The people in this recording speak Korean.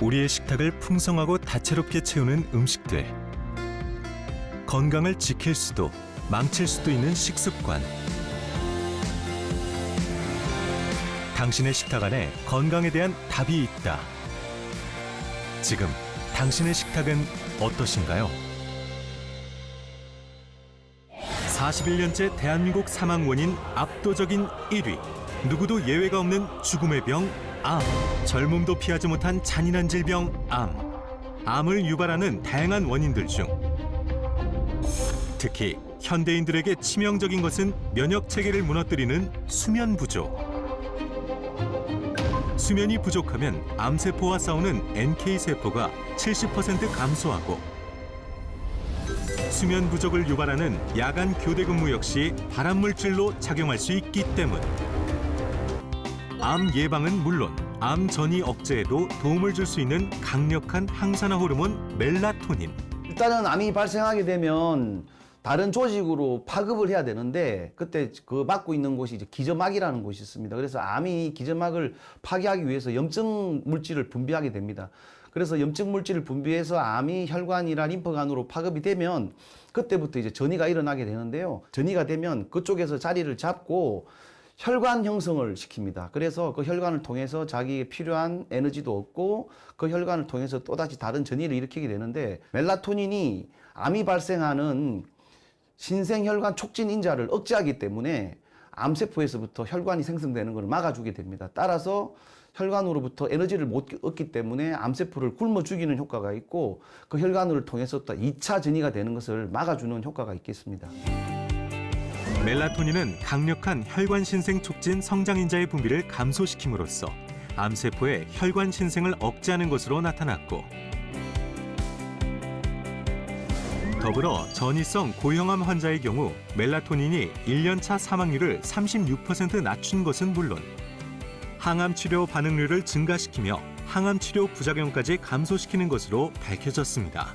우리의 식탁을 풍성하고 다채롭게 채우는 음식들. 건강을 지킬 수도 망칠 수도 있는 식습관. 당신의 식탁 안에 건강에 대한 답이 있다. 지금 당신의 식탁은 어떠신가요? 41년째 대한민국 사망 원인 압도적인 1위. 누구도 예외가 없는 죽음의 병, 암. 젊음도 피하지 못한 잔인한 질병, 암. 암을 유발하는 다양한 원인들 중 특히 현대인들에게 치명적인 것은 면역 체계를 무너뜨리는 수면 부족. 수면이 부족하면 암세포와 싸우는 NK 세포가 70% 감소하고 수면 부족을 유발하는 야간 교대 근무 역시 발암 물질로 작용할 수 있기 때문. 암 예방은 물론 암 전이 억제에도 도움을 줄 수 있는 강력한 항산화 호르몬 멜라토닌. 일단은 암이 발생하게 되면 다른 조직으로 파급을 해야 되는데 그때 그 맡고 있는 곳이 이제 기저막이라는 곳이 있습니다. 그래서 암이 기저막을 파괴하기 위해서 염증 물질을 분비하게 됩니다. 그래서 염증 물질을 분비해서 암이 혈관이나 림프관으로 파급이 되면 그때부터 이제 전이가 일어나게 되는데요. 전이가 되면 그쪽에서 자리를 잡고 혈관 형성을 시킵니다. 그래서 그 혈관을 통해서 자기에 필요한 에너지도 얻고 그 혈관을 통해서 또다시 다른 전이를 일으키게 되는데 멜라토닌이 암이 발생하는 신생혈관 촉진 인자를 억제하기 때문에 암세포에서부터 혈관이 생성되는 것을 막아주게 됩니다. 따라서 혈관으로부터 에너지를 못 얻기 때문에 암세포를 굶어 죽이는 효과가 있고 그 혈관을 통해서 또 2차 전이가 되는 것을 막아주는 효과가 있겠습니다. 멜라토닌은 강력한 혈관 신생 촉진 성장 인자의 분비를 감소시킴으로써 암세포의 혈관 신생을 억제하는 것으로 나타났고 더불어 전이성 고형암 환자의 경우 멜라토닌이 1년차 사망률을 36% 낮춘 것은 물론 항암 치료 반응률을 증가시키며 항암 치료 부작용까지 감소시키는 것으로 밝혀졌습니다.